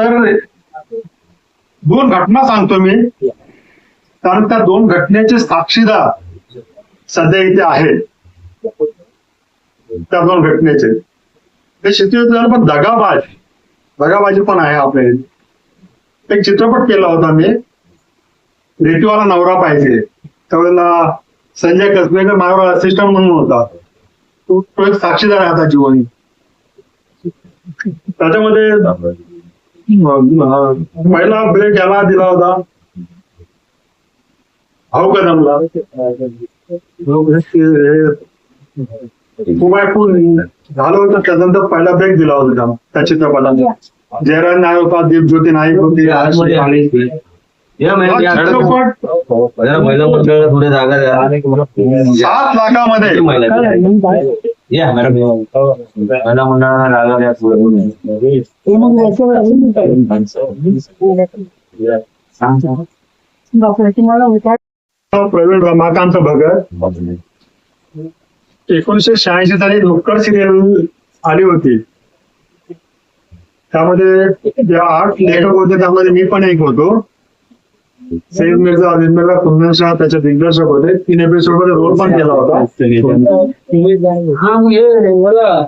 तर दोन घटना सांगतो मी. कारण त्या दोन घटनेचे साक्षीदार सध्या इथे आहेत. त्या दोन घटनेचे. ते शेतीवर पण दगाबाज. दगाबाजी पण आहे आपल्या इथे. एक चित्रपट केला होता मी. रेटीवाला नवरा पाहिजे. त्यावेळेला संजय कसबेकर माझ्यावर असिस्टंट म्हणून होता. तो तो एक साक्षीदार आहे आता जीवनी. त्याच्यामध्ये पहिला ब्रेक याला दिला होता. भाऊ कदमला. कुमायकून झालं होतं त्यानंतर पहिला ब्रेक दिला होता. त्या चित्रपटाने. जयराज नायक होता दीपज्योती नाईक होती. या हा मॅडम या चित्रपट. जरा महिला मंडळ थोडे जागा द्या. सात लाखामध्ये. महिला या मॅडम. महिला मंडळाला जागा द्या थोडं. प्रवीण रमाकांत भगत. एकोणीसशे शहाऐंशी साली नुक्कड सिरियल आली होती. त्यामध्ये जे आठ लेखक होते त्यामध्ये मी पण एक होतो. सईद मिर्झा अजित मिर्झा कुंदन शाह त्याचे दिग्दर्शक होते तीन एपिसोडमध्ये रोल पण केला होता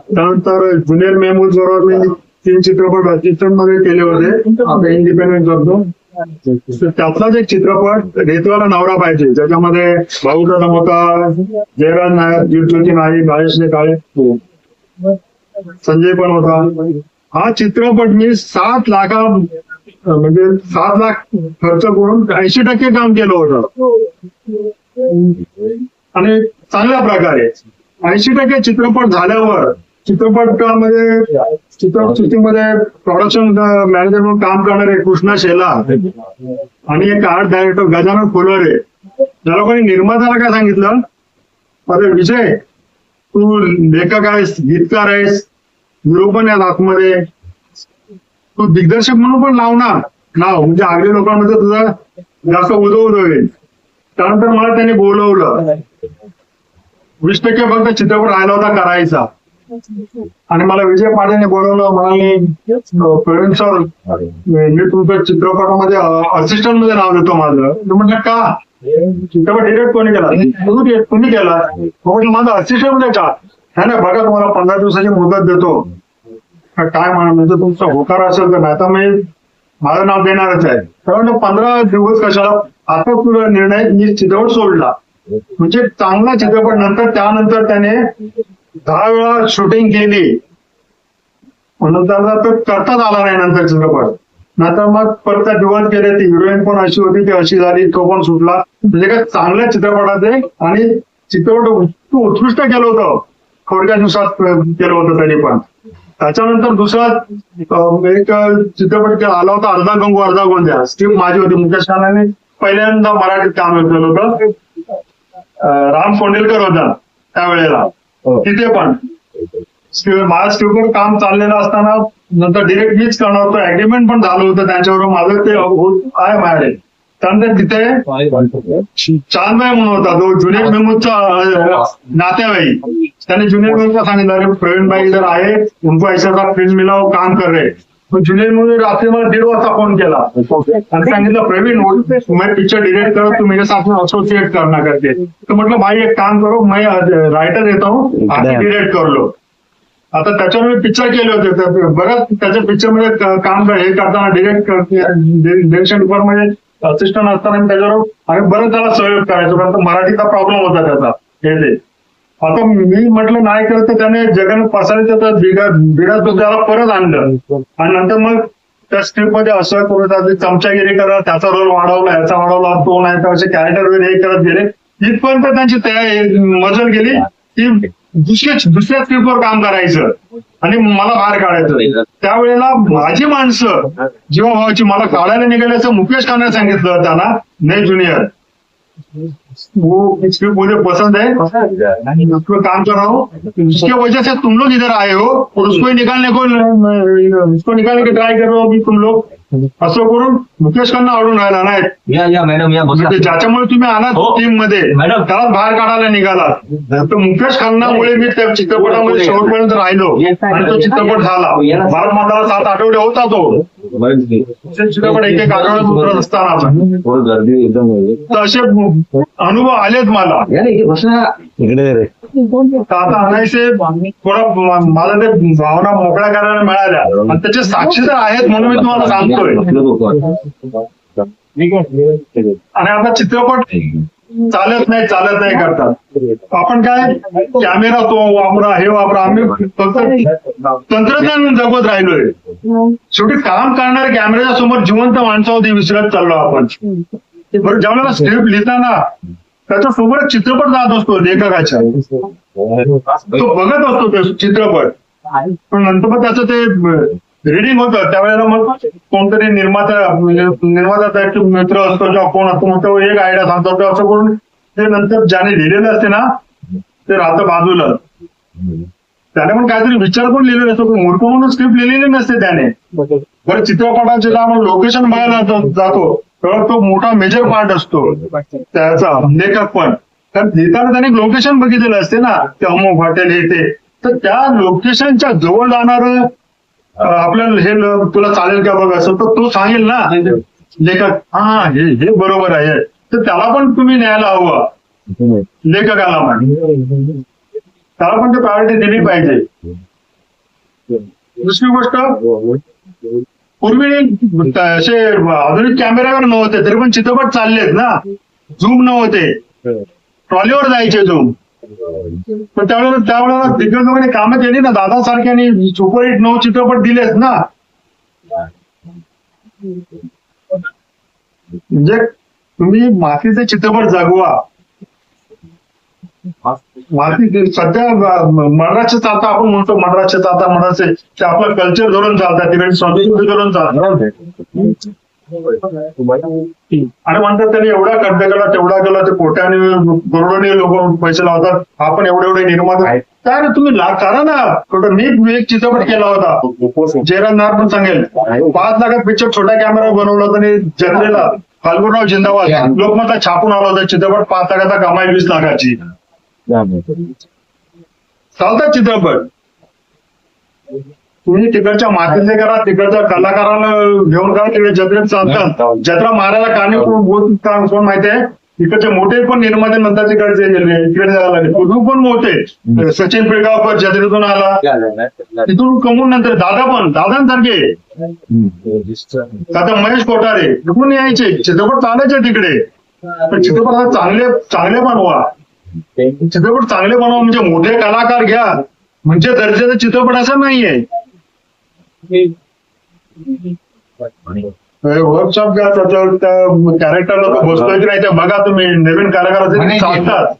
त्यानंतर जुनियर मेहमूद बरोबर मी तीन चित्रपट असिस्टंटमध्ये केले होते आता इंडिपेंडेंट करतो त्यातलाच एक चित्रपट रेतवाला नवरा पाहिजे ज्याच्यामध्ये भाऊ कदम होता जयराज नायक ज्योती नाईक गायशने काळे संजय पण होता हा चित्रपट मी सात लाखा म्हणजे सात लाख खर्च करून ऐंशी टक्के काम केलं होतं. आणि चांगल्या प्रकारे. ऐंशी टक्के चित्रपट झाल्यावर चित्रपटामध्ये चित्रपट shooting मध्ये प्रोडक्शन मॅनेजर म्हणून काम करणारे कृष्णा शेला आणि एक आर्ट डायरेक्टर गजानन फुलरे. त्या लोकांनी निर्मात्याला काय सांगितलं? अरे विजय तू लेखक आहेस गीतकार आहेस हिरो पण आहे आतमध्ये. तू दिग्दर्शक म्हणून पण लाव ना नाव म्हणजे आगल्या लोकांमध्ये तुझा जास्त उदो उदो होईल त्यानंतर मला त्यांनी बोलवलं. वीस टक्के फक्त चित्रपट राहिला होता करायचा. आणि मला विजय पाटीलने बोलवलं म्हणाले पेरेंट सर मी तुमच्या चित्रपटामध्ये असिस्टंटमध्ये नाव देतो माझं. म्हटलं का? चित्रपट डिरेक्ट कोणी केला? तुम्ही केला? माझं असिस्टंटमध्ये का? नाही बघा तुम्हाला पंधरा दिवसाची मुदत देतो. काय म्हणा म्हणजे तुमचा होकार असेल तर नाही तर मी माझं नाव देणारच आहे. कारण पंधरा दिवस कशाला आता तुझा निर्णय मी चित्रपट सोडला. म्हणजे चांगला चित्रपट नंतर त्यानंतर त्याने दहा वेळा शूटिंग केली. नंतर त्याला तो करताच आला नाही नंतर चित्रपट. नंतर मग परत त्या डिवोर्स केले ती हिरोईन पण अशी होती ती अशी झाली तो पण सुटला. म्हणजे काय चांगल्या चित्रपटाचे आणि चित्रपट उत्कृष्ट केलं होतं. थोडक्या दिवसात केलं होतं त्यांनी पण. त्याच्यानंतर दुसरा एक चित्रपट आला होता अर्धा गंगू अर्धा गोंद्या. स्क्रिप्ट माझी होती मुकेश खानाने पहिल्यांदा मराठीत काम केलं होतं. राम कोंडेलकर होता त्यावेळेला. तिथे पण. माझ्या स्क्रिप्टवर काम चाललेलं असताना नंतर डिरेक्ट मीच करणार होतो. अग्रीमेंट पण झालं होतं त्यांच्याबरोबर माझं ते होत आहे माझ्याकडे. त्यानंतर तिथे? चांदबाई म्हणून होता तो ज्युनियर मेमूचा अं, नातेवाईक. त्याने ज्युनियर मेमूला सांगितलं अरे प्रवीण भाई जर आहे उनको ऐसा फिल्म मिलाओ काम कर रहे तो ज्युनियर मेमू रात्री मला दीड वाजता फोन केला. आणि सांगितलं प्रवीण मैं पिक्चर डिरेक्ट करो तू मेरे साथ में एसोसिएट करना करके. तो म्हटलं भाई एक काम करो मैं राइटर येता हूँ आप डिरेक्ट कर लो. आता त्याच्यावर मी पिक्चर केले होते तर बरंच त्याच्या पिक्चरमध्ये क- काम हे करताना डिरेक्ट डिरेक्शन डिपार्टमेंट असिस्टंट असताना मी त्याच्यावर आणि बरं त्याला सहयोग करायचो कारण मराठीचा प्रॉब्लेम होता त्याचा हे ते. आता मी म्हटलं नाही करत तर त्याने जगन पसायचं तर बिराज बिराज त्याला परत आणलं. आणि नंतर मग त्या स्क्रिप्टमध्ये असं करून त्याची चमचागिरी करा त्याचा रोल वाढवला याचा वाढवला तो नाही तर असे कॅरेक्टर वगैरे हे करत गेले. इथपर्यंत त्यांची तयारी मजल गेली. की दुसऱ्या दुसऱ्या स्क्रिप्टवर काम करायचं. आणि मला बाहेर काढायचं. त्यावेळेला माझी माणसं जेव्हा व्हायची मला काढायला निघाल्याचं मुकेश खाने सांगितलं त्यांना नाही ज्युनियर. वो स्क्रिप्ट मुझे पसंद है. पर काम कर रहा हूँ उसके वजह से तुम लोग इधर आए हो और उसको ही निकालने को उसको निकालने की ट्राय कर रहे हो अभी तुम लोग. असं करून मुकेश खन्ना आवडून राहिला नाही या या मॅडम या बसा म्हणजे ज्याच्यामुळे तुम्ही आलात हो. टीममध्ये मॅडम. त्याला बाहेर काढायला निघालात तर मुकेश खन्नामुळे मी त्या चित्रपटामध्ये शेवटपर्यंत राहिलो. आणि तो चित्रपट झाला. भारत माताला सात आठवडे होता तो. थोडं गर्दी एकदम असे अनुभव आलेत मला. इकडे आता आणायचे थोडा म- मला ते भावना मोकळ्या करायला मिळाल्या. आणि त्याचे साक्षीदार आहेत म्हणून मी तुम्हाला सांगतोय. आणि आता चित्रपट चालत नाही चालत नाही करतात. आपण काय? कॅमेरा तो वापरा हे वापरा आम्ही फक्त तंत्रज्ञान जगत राहिलोय. शेवटी काम करणाऱ्या कॅमेऱ्याच्या समोर जिवंत माणसावरती विसरत चाललो आपण. बरं ज्यावेळेला स्क्रिप्ट लिहिताना त्याच्यासमोर चित्रपट जात असतो लेखकाच्या. तो बघत असतो ते चित्रपट. पण नंतर त्याचं ते रिडिंग होतं. त्यावेळेला मग कोणतरी निर्माता म्हणजे निर्माता मित्र असतो किंवा कोण असतो मग तो एक आयडिया सांगतो. तो असं करून ते नंतर ज्याने लिहिलेलं असते ना ते राहतं बाजूला. त्याने पण काहीतरी विचार पण लिहिलेला असतो. पण मूर्ख म्हणून स्क्रिप्ट लिहिलेली नसते त्याने. बरं चित्रपटात आपण लोकेशन बघायला जातो तर तो मोठा मेजर पार्ट असतो. त्याचा लेखक पण. कारण लिहिताना त्याने लोकेशन बघितलेलं असते ना. ते अमुक हॉटेल हे ते. तर त्या लोकेशनच्या जवळ जाणार आपल्याला हे तुला चालेल का बघ असं? तर तो सांगेल ना. लेखक हा हे हे बरोबर आहे. तर त्याला पण तुम्ही न्यायला हवं. लेखकाला पण. त्याला पण ते प्रायोरिटी दिली पाहिजे. दुसरी गोष्ट पूर्वी असे आधुनिक कॅमेरावर नव्हते तरी पण चित्रपट चाललेत ना. झूम नव्हते. ट्रॉलीवर जायचे झूम. पण त्यावेळेला त्यावेळेला दिग्गज दिग्गजांनी कामं केली ना दादा दादासारख्यानी सुपरहिट नऊ चित्रपट दिलेत ना. म्हणजे तुम्ही मातीचे चित्रपट जागवा. माती सध्या मराठचे चालता आपण म्हणतो मराठचे चालता मराठचे ते आपलं कल्चर धरून चालतात तिकडे संस्कृती धरून चालतात. आणि म्हणतात त्यांनी एवढा खर्च केला तेवढा केला ते कोट्याने करोडोने लोक पैसे लावतात. आपण एवढे एवढे निर्माता काय रे तुम्ही करा ना. कुठं मी एक चित्रपट केला होता. जयराम नार पण सांगेल. पाच लाखात पिक्चर छोट्या कॅमेरा बनवला होता आणि जत्रेला फाल्गुनराव जिंदाबाद. लोकमतला छापून आला होता. चित्रपट पाच लाखाचा कमाई वीस लाखाची. चालतात चित्रपट. तुम्ही तिकडच्या मातीचे करा तिकडच्या कलाकाराला घेऊन करा तिकडे जत्रेत चालतात. जत्रा मारायला काने कोण माहितीये इकडचे मोठे पण निर्माते नंतर तिकडचे गेले इकडे जायला लागले. पूर्वी पण मोठे. सचिन पिळगावकर जत्रेतून आला. तिथून कमवून नंतर दादा पण दादांसारखे. आता महेश कोठारे इकडून यायचे? चित्रपट चालायचे तिकडे. पण चित्रपट चांगले चांगले बनवा. चित्रपट चांगले बनवा म्हणजे मोठे कलाकार घ्या. म्हणजे दर्जाचा चित्रपट असं नाहीये. वर्कशॉप घ्या त्याच्यावर त्या कॅरेक्टरला बसतोय की नाही ते बघा तुम्ही. नवीन कलाकार सांगतात.